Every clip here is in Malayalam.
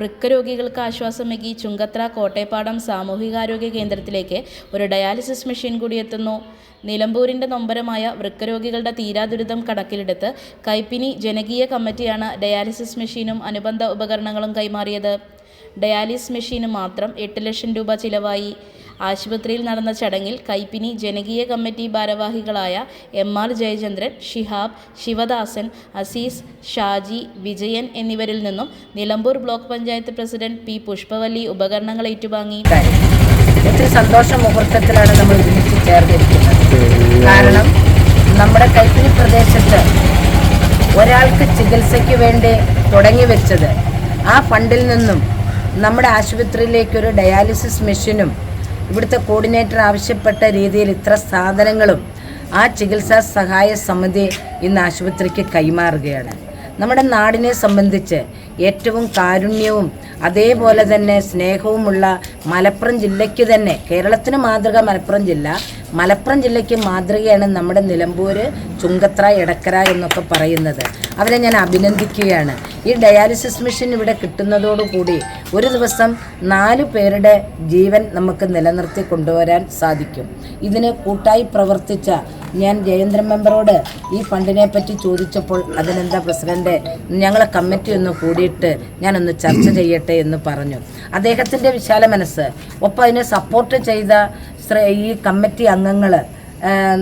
വൃക്ക രോഗികൾക്ക് ആശ്വാസമേകി ചുങ്കത്ര കോട്ടയപ്പാടം സാമൂഹികാരോഗ്യ കേന്ദ്രത്തിലേക്ക് ഒരു ഡയാലിസിസ് മെഷീൻ കൂടി എത്തുന്നു. നിലമ്പൂരിന്റെ നൊമ്പരമായ വൃക്കരോഗികളുടെ തീരാദുരിതം കണക്കിലെടുത്ത് കൈപ്പിനി ജനകീയ കമ്മിറ്റിയാണ് ഡയാലിസിസ് മെഷീനും അനുബന്ധ ഉപകരണങ്ങളും കൈമാറിയത്. ഡയാലിസ് മെഷീന് മാത്രം എട്ട് ലക്ഷം രൂപ ചിലവായി. ആശുപത്രിയിൽ നടന്ന ചടങ്ങിൽ കൈപ്പിനി ജനകീയ കമ്മിറ്റി ഭാരവാഹികളായ എം ആർ ജയചന്ദ്രൻ ഷിഹാബ് ശിവദാസൻ അസീസ് ഷാജി വിജയൻ എന്നിവരിൽ നിന്നും Nilambur block panchayat president P Pushpavalli ഉപകരണങ്ങൾ ഏറ്റുവാങ്ങി. സന്തോഷ മുഹൂർത്തത്തിലാണ് നമ്മൾ ഒരുമിച്ച് ചേർന്നിരിക്കുന്നത്. കാരണം നമ്മുടെ കൈപ്പിനി പ്രദേശത്ത് ഒരാൾക്ക് ചികിത്സയ്ക്ക് വേണ്ടി തുടങ്ങി വെച്ചത് ആ ഫണ്ടിൽ നിന്നും നമ്മുടെ ആശുപത്രിയിലേക്കൊരു ഡയാലിസിസ് മെഷീനും ഇവിടുത്തെ കോർഡിനേറ്റർ ആവശ്യപ്പെട്ട രീതിയിൽ ഇത്ര സാധനങ്ങളും ആ ചികിത്സാ സഹായ സമിതി ഇന്ന് ആശുപത്രിക്ക് കൈമാറുകയാണ്. നമ്മുടെ നാടിനെ സംബന്ധിച്ച് ഏറ്റവും കാരുണ്യവും അതേപോലെ തന്നെ സ്നേഹവുമുള്ള മലപ്പുറം ജില്ലയ്ക്ക് തന്നെ കേരളത്തിന് മാതൃക മലപ്പുറം ജില്ല മലപ്പുറം ജില്ലയ്ക്ക് മാതൃകയാണ് നമ്മുടെ നിലമ്പൂർ ചുങ്കത്ര എടക്കര എന്നൊക്കെ പറയുന്നത്. അവരെ ഞാൻ അഭിനന്ദിക്കുകയാണ്. ഈ ഡയാലിസിസ് മെഷീൻ ഇവിടെ കിട്ടുന്നതോടുകൂടി ഒരു ദിവസം നാല് പേരുടെ ജീവൻ നമുക്ക് നിലനിർത്തി കൊണ്ടുവരാൻ സാധിക്കും. ഇതിന് കൂട്ടായി പ്രവർത്തിച്ച ഞാൻ ജയേന്ദ്രൻ മെമ്പറോട് ഈ ഫണ്ടിനെ പറ്റി ചോദിച്ചപ്പോൾ അതിനെന്താ പ്രസിഡന്റ് ഞങ്ങളെ കമ്മിറ്റി ഒന്ന് കൂടിയിട്ട് ഞാനൊന്ന് ചർച്ച ചെയ്യട്ടെ എന്ന് പറഞ്ഞു. അദ്ദേഹത്തിന്റെ വിശാല മനസ്സ്. ഒപ്പം അതിനെ സപ്പോർട്ട് ചെയ്ത ഈ കമ്മിറ്റി അംഗങ്ങൾ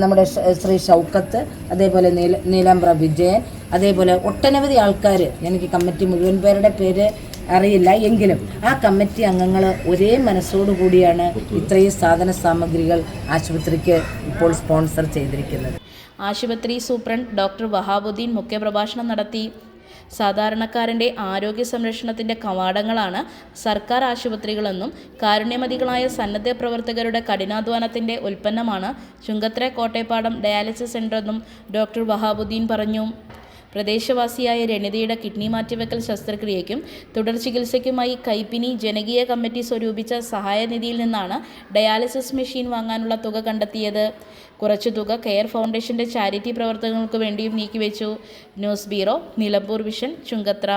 നമ്മുടെ ശ്രീ ഷൗക്കത്ത് അതേപോലെ നീല നീലാംബ്ര വിജയൻ അതേപോലെ ഒട്ടനവധി ആൾക്കാർ എനിക്ക് കമ്മിറ്റി മുഴുവൻ പേരുടെ പേര് അറിയില്ല. എങ്കിലും ആ കമ്മിറ്റി അംഗങ്ങൾ ഒരേ മനസ്സോടുകൂടിയാണ് ഇത്രയും സാധന സാമഗ്രികൾ ആശുപത്രിക്ക് ഇപ്പോൾ സ്പോൺസർ ചെയ്തിരിക്കുന്നത്. ആശുപത്രി സൂപ്രണ്ട് ഡോക്ടർ വഹാബുദ്ദീൻ മുഖ്യപ്രഭാഷണം നടത്തി. സാധാരണക്കാരന്റെ ആരോഗ്യ സംരക്ഷണത്തിന്റെ കവാടങ്ങളാണ് സർക്കാർ ആശുപത്രികളെന്നും കാരുണ്യമതികളായ സന്നദ്ധ പ്രവർത്തകരുടെ കഠിനാധ്വാനത്തിന്റെ ഉൽപ്പന്നമാണ് ചുങ്കത്ര കോട്ടയപ്പാടം ഡയാലിസിസ് സെന്ററെന്നും ഡോക്ടർ വഹാബുദ്ദീൻ പറഞ്ഞു. പ്രദേശവാസിയായ രണിതയുടെ കിഡ്നി മാറ്റിവെക്കൽ ശസ്ത്രക്രിയയ്ക്കും തുടർ ചികിത്സയ്ക്കുമായി കൈപ്പിനി ജനകീയ കമ്മിറ്റി സ്വരൂപിച്ച സഹായനിധിയിൽ നിന്നാണ് ഡയാലിസിസ് മെഷീൻ വാങ്ങാനുള്ള തുക കണ്ടെത്തിയത്. കുറച്ചു തുക കെയർ ഫൗണ്ടേഷന്റെ ചാരിറ്റി പ്രവർത്തനങ്ങൾക്ക് വേണ്ടിയും നീക്കിവെച്ചു. News bureau Nilambur vision Chungathara.